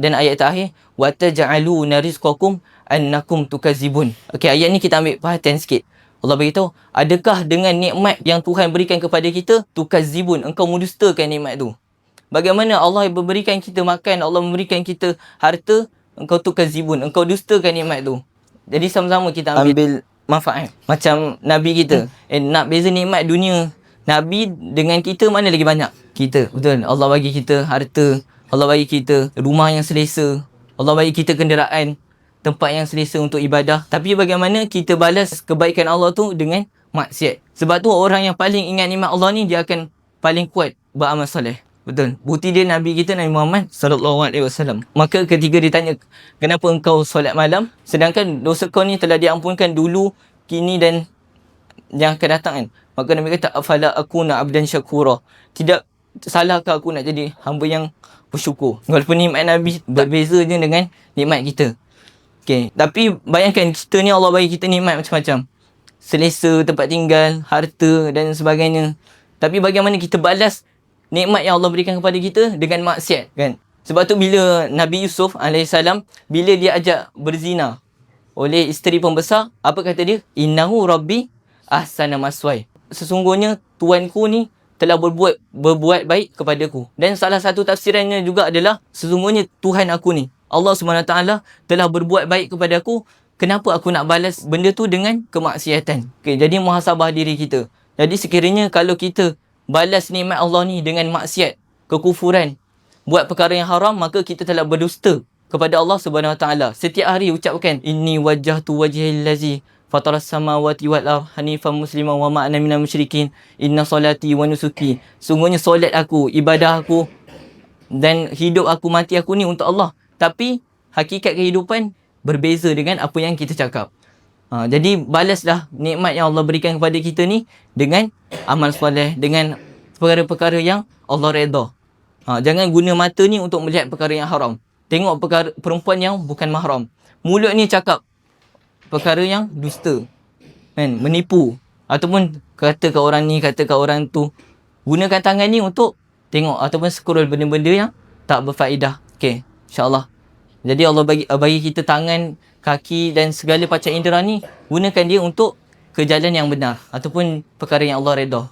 Dan ayat terakhir wa taj'aluna rizqakum annakum tukazibun. Okey, ayat ni kita ambil perhatian sikit. Allah beritahu, adakah dengan nikmat yang Tuhan berikan kepada kita tukazibun, engkau mendustakan nikmat tu? Bagaimana Allah memberikan kita makan, Allah memberikan kita harta, engkau tukazibun, engkau dustakan nikmat tu. Jadi sama-sama kita ambil, ambil manfaat. Macam Nabi kita. Eh, nak beza nikmat dunia Nabi dengan kita mana lagi banyak? Kita. Betul. Allah bagi kita harta. Allah bagi kita rumah yang selesa. Allah bagi kita kenderaan. Tempat yang selesa untuk ibadah. Tapi bagaimana kita balas kebaikan Allah tu dengan maksiat. Sebab tu orang yang paling ingat nikmat Allah ni dia akan paling kuat beramal soleh. Betul. Bukti dia Nabi kita Nabi Muhammad sallallahu alaihi wasallam. Maka ketika ditanya, "Kenapa engkau solat malam sedangkan dosa kau ni telah diampunkan dulu, kini dan yang akan datang kan?" Maka Nabi kata, "Afala akuna abdan syakura." Tidak salahkah aku nak jadi hamba yang bersyukur. Walaupun nikmat Nabi berbeza je dengan nikmat kita. Okay. Tapi bayangkan kita ni Allah bagi kita nikmat macam-macam. Selesa, tempat tinggal, harta dan sebagainya. Tapi bagaimana kita balas nikmat yang Allah berikan kepada kita dengan maksiat kan? Sebab tu bila Nabi Yusuf AS, bila dia ajak berzina oleh isteri pembesar, apa kata dia? Innahu Rabbi ahsana maswai. Sesungguhnya tuanku ni telah berbuat berbuat baik kepadaku. Dan salah satu tafsirannya juga adalah sesungguhnya Tuhan aku ni Allah SWT telah berbuat baik kepada aku. Kenapa aku nak balas benda tu dengan kemaksiatan? Okay, jadi muhasabah diri kita. Jadi sekiranya kalau kita balas nikmat Allah ni dengan maksiat, kekufuran, buat perkara yang haram, maka kita telah berdusta kepada Allah Taala. Setiap hari ucapkan inni wajjahtu wajhil ladzi ard hanifan musliman wa ma ana minal musyrikin inna salati wa nusuki. Sungguhnya solat aku, ibadah aku dan hidup aku mati aku ni untuk Allah. Tapi hakikat kehidupan berbeza dengan apa yang kita cakap. Ha, jadi balaslah nikmat yang Allah berikan kepada kita ni dengan amal soleh, dengan perkara-perkara yang Allah redha. Ha, jangan guna mata ni untuk melihat perkara yang haram. Tengok perkara perempuan yang bukan mahram. Mulut ni cakap perkara yang dusta. Kan? Menipu. Ataupun kata ke orang ni, kata ke orang tu. Gunakan tangan ni untuk tengok ataupun scroll benda-benda yang tak berfaedah. Okay. InsyaAllah. Jadi Allah bagi bagi kita tangan, kaki dan segala panca indera ni gunakan dia untuk ke jalan yang benar ataupun perkara yang Allah redha.